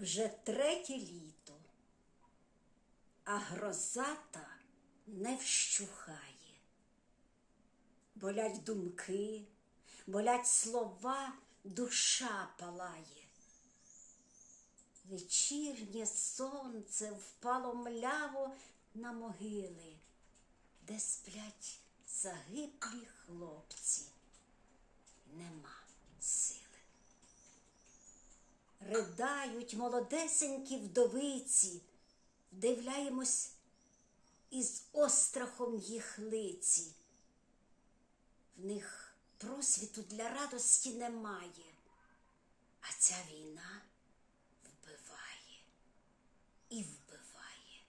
Вже третє літо, а грозата не вщухає. Болять думки, болять слова, душа палає. Вечірнє сонце впало мляво на могили, де сплять загиблі хлопці. Нема Ридають молодесенькі вдовиці, вдивляємось із острахом їх лиці. В них просвіту для радості немає, а ця війна вбиває і вбиває.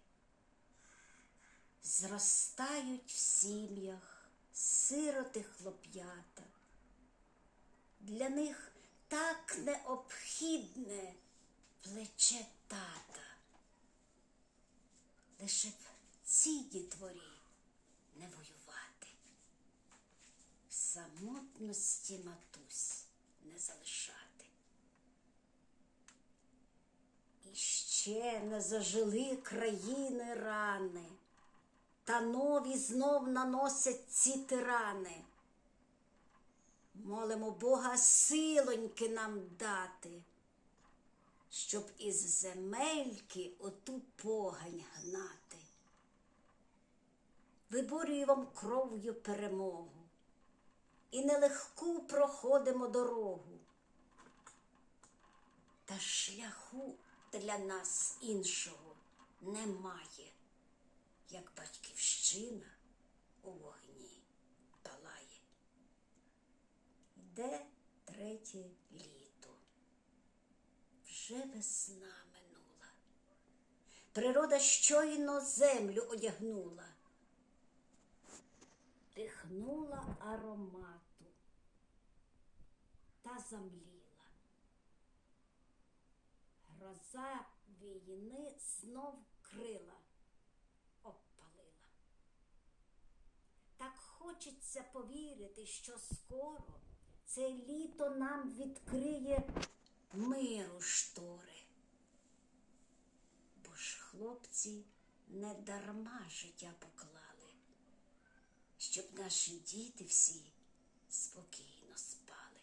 Зростають в сім'ях сироти хлоп'ята. Для них так необхідне плече тата. Лише б цій дітворі не воювати, в самотності матусь не залишати. І ще не зажили країни рани, та нові знов наносять ці тирани. Молимо Бога силоньки нам дати, щоб із земельки оту погань гнати. Виборюю вам кров'ю перемогу і нелегку проходимо дорогу. Та шляху для нас іншого немає, як батьківщина у вогні палає. Йде третє літо. Вже весна минула. Природа щойно землю одягнула, дихнула аромату та замліла. Гроза війни знов крила обпалила. Так хочеться повірити, що скоро це літо нам відкриє миру штори. Бо ж хлопці не дарма життя поклали, щоб наші діти всі спокійно спали.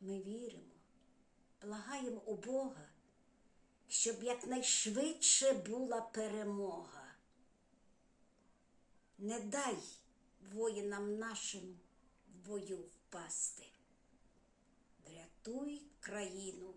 Ми віримо, благаємо у Бога, щоб якнайшвидше була перемога. Не дай воїнам нашим бою впасти. Врятуй країну.